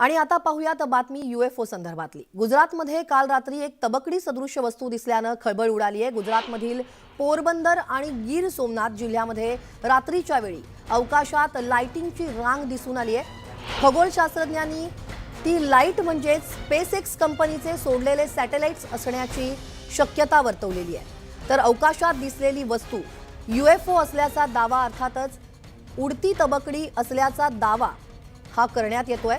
आणि आता पाहूयात बातमी युएफओ संदर्भातली. गुजरातमध्ये काल रात्री एक तबकडी सदृश्य वस्तू दिसल्यानं खळबळ उडाली आहे. गुजरातमधील पोरबंदर आणि गीर सोमनाथ जिल्ह्यामध्ये रात्रीच्या वेळी अवकाशात लाइटिंगची रांग दिसून आली आहे. खगोलशास्त्रज्ञांनी ती लाइट म्हणजेच स्पेस एक्स कंपनीचे सोडलेले सॅटेलाइट्स असण्याची शक्यता वर्तवलेली आहे. तर अवकाशात दिसलेली वस्तू युएफओ असल्याचा दावा अर्थातच उडती तबकडी असल्याचा दावा हा करण्यात येतोय.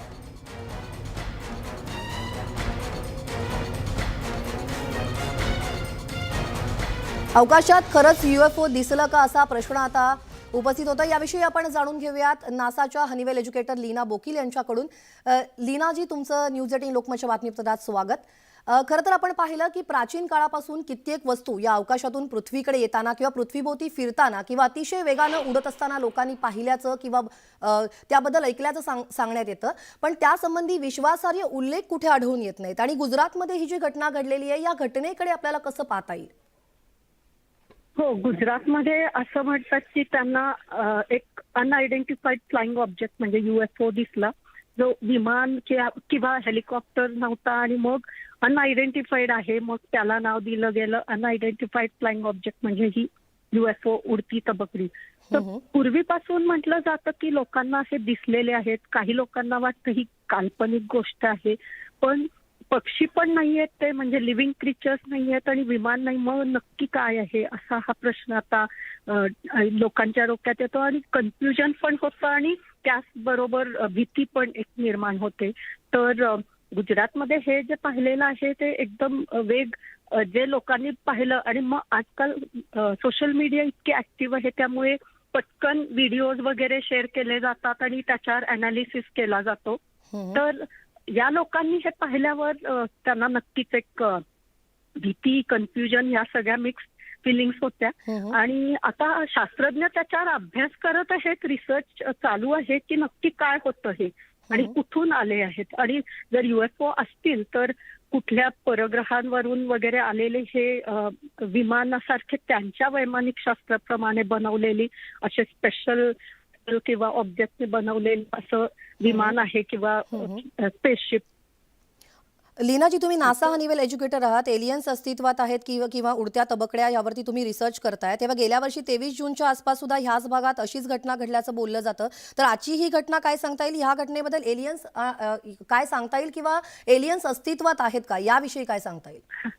अवकाशात खरंच युएफओ दिसलं का असा प्रश्न आता उपस्थित होता याविषयी आपण जाणून घेऊयात नासाच्या हनीवेल एज्युकेटर लीना बोकील यांच्याकडून. लीनाजी तुमचं न्यूज एटीन लोकमतच्या बातमीपत्रात स्वागत. खरं तर आपण पाहिलं की प्राचीन काळापासून कित्येक वस्तू या अवकाशातून पृथ्वीकडे येताना किंवा पृथ्वीभोवती फिरताना किंवा अतिशय वेगानं उडत असताना लोकांनी पाहिल्याचं किंवा त्याबद्दल ऐकल्याचं सांग सांगण्यात येतं. पण त्यासंबंधी विश्वासार्ह उल्लेख कुठे आढळून येत नाहीत? आणि गुजरातमध्ये ही जी घटना घडलेली आहे या घटनेकडे आपल्याला कसं पाहता येईल? हो गुजरातमध्ये असं म्हणतात की त्यांना एक अनआयडेंटिफाईड फ्लाइंग ऑब्जेक्ट म्हणजे युएफओ दिसला. जो विमान किंवा हेलिकॉप्टर नव्हता आणि मग अनआयडेंटिफाईड आहे. मग त्याला नाव दिलं गेलं. अनआयडेंटिफाईड फ्लाइंग ऑब्जेक्ट म्हणजे ही युएफओ उडती तबकडी. तर पूर्वीपासून म्हटलं जातं की लोकांना हे दिसलेले आहेत. काही लोकांना वाटतं ही काल्पनिक गोष्ट आहे. पण पक्षी पण नाही आहेत ते म्हणजे लिव्हिंग क्रिचर्स नाही आहेत आणि विमान नाही. मग नक्की काय आहे? असा हा प्रश्न आता लोकांच्या डोक्यात येतो आणि कन्फ्युजन पण होतं आणि त्याचबरोबर भीती पण एक निर्माण होते. तर गुजरातमध्ये हे जे पाहिलेलं आहे ते एकदम वेग जे लोकांनी पाहिलं आणि मग आजकाल सोशल मीडिया इतके ऍक्टिव्ह आहे त्यामुळे पटकन व्हिडिओज वगैरे शेअर केले जातात आणि त्याच्यावर अनालिसिस केला जातो. तर या लोकांनी हे पाहिल्यावर त्यांना नक्कीच एक भीती कन्फ्युजन या सगळ्या मिक्स फिलिंग्स होत्या हम्म. आणि आता शास्त्रज्ञ त्याच्यावर अभ्यास करत आहेत रिसर्च चालू आहे की नक्की काय होतं हे आणि हम्म. कुठून आले आहेत आणि जर युएफओ असतील तर कुठल्या परग्रहांवरून वगैरे आलेले हे विमानासारखे त्यांच्या वैमानिक शास्त्राप्रमाणे बनवलेली असे स्पेशल किंवा ऑब्जेक्टने बनवलेलं असं विमान आहे किंवा स्पेसशिप लीनाजी तुम्ही नासा हनीवेल एज्युकेटर आहात एलियन्स अस्तित्वात आहेत किंवा किंवा उडत्या तबकड्या यावरती तुम्ही रिसर्च करताय. तेव्हा गेल्या वर्षी तेवीस जूनच्या आसपास सुद्धा ह्याच भागात अशीच घटना घडल्याचं बोललं जातं. तर आजची ही घटना काय सांगता येईल? ह्या घटनेबद्दल एलियन्स काय सांगता येईल किंवा एलियन्स अस्तित्वात आहेत का? याविषयी काय सांगता येईल?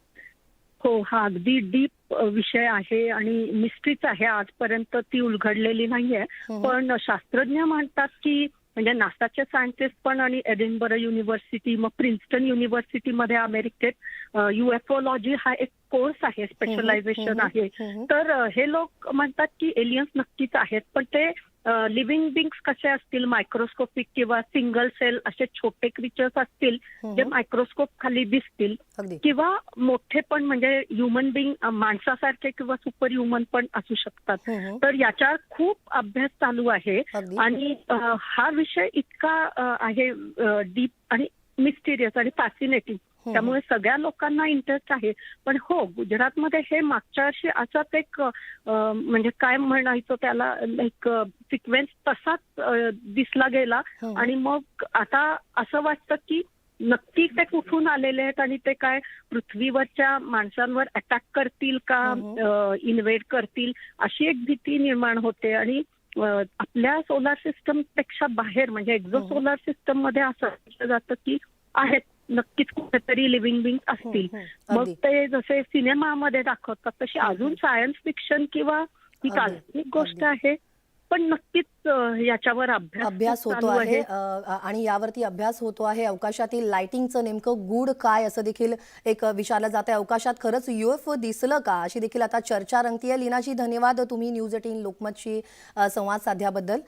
हो हा अगदी डीप विषय आहे आणि मिस्ट्रीच आहे आजपर्यंत ती उलगडलेली नाहीये हम्म. पण शास्त्रज्ञ म्हणतात की म्हणजे नासाचे सायंटिस्ट पण आणि एडिनबरो युनिव्हर्सिटी मग प्रिन्स्टन युनिव्हर्सिटीमध्ये अमेरिकेत युएफओलॉजी हा एक कोर्स आहे स्पेशलायझेशन हम्म, आहे. तर हे लोक म्हणतात की एलियन्स नक्कीच आहेत पण ते लिव्हिंग बिंग्स कसे असतील मायक्रोस्कोपिक किंवा सिंगल सेल असे छोटे क्रिचर्स असतील जे. मायक्रोस्कोप खाली दिसतील किंवा मोठे पण म्हणजे ह्युमन बिंग माणसासारखे किंवा सुपर ह्युमन पण असू शकतात. तर याच्यावर खूप अभ्यास चालू आहे आणि हा विषय इतका आहे डीप आणि मिस्टिरियस आणि फॅसिनेटिंग हम्म. त्यामुळे सगळ्या लोकांना इंटरेस्ट आहे पण हो गुजरातमध्ये हे मागच्या वर्षी असाच एक म्हणजे काय म्हणायचं त्याला लाईक सिक्वेन्स तसाच दिसला गेला हम्म. आणि मग आता असं वाटतं की नक्की ते कुठून आलेले आहेत आणि ते काय पृथ्वीवरच्या माणसांवर अटॅक करतील का. इन्व्हेड करतील अशी एक भीती निर्माण होते आणि आपल्या सोलार सिस्टमपेक्षा बाहेर म्हणजे एक्झो. सोलार सिस्टममध्ये असं म्हटलं जातं की आहेत नक्कीच कुठेतरी लिव्हिंग बिंग असतील हम्म. मग ते जसे सिनेमामध्ये दाखवतात तशी अजून सायन्स फिक्शन किंवा ही काल्पनिक गोष्ट. आहे पण नक्कीच याच्यावर अभ्यास अभ्यास होतो आहे. आणि यावरती अभ्यास होतो आहे. अवकाशातील लाइटिंगचं नेमकं गूढ काय असं देखील एक विचारलं जात आहे अवकाशात खरंच युएफओ दिसलं का? अशी देखील आता चर्चा रंगतीये. लीनाजी धन्यवाद तुम्ही न्यूज एटीन लोकमतशी संवाद साधल्याबद्दल.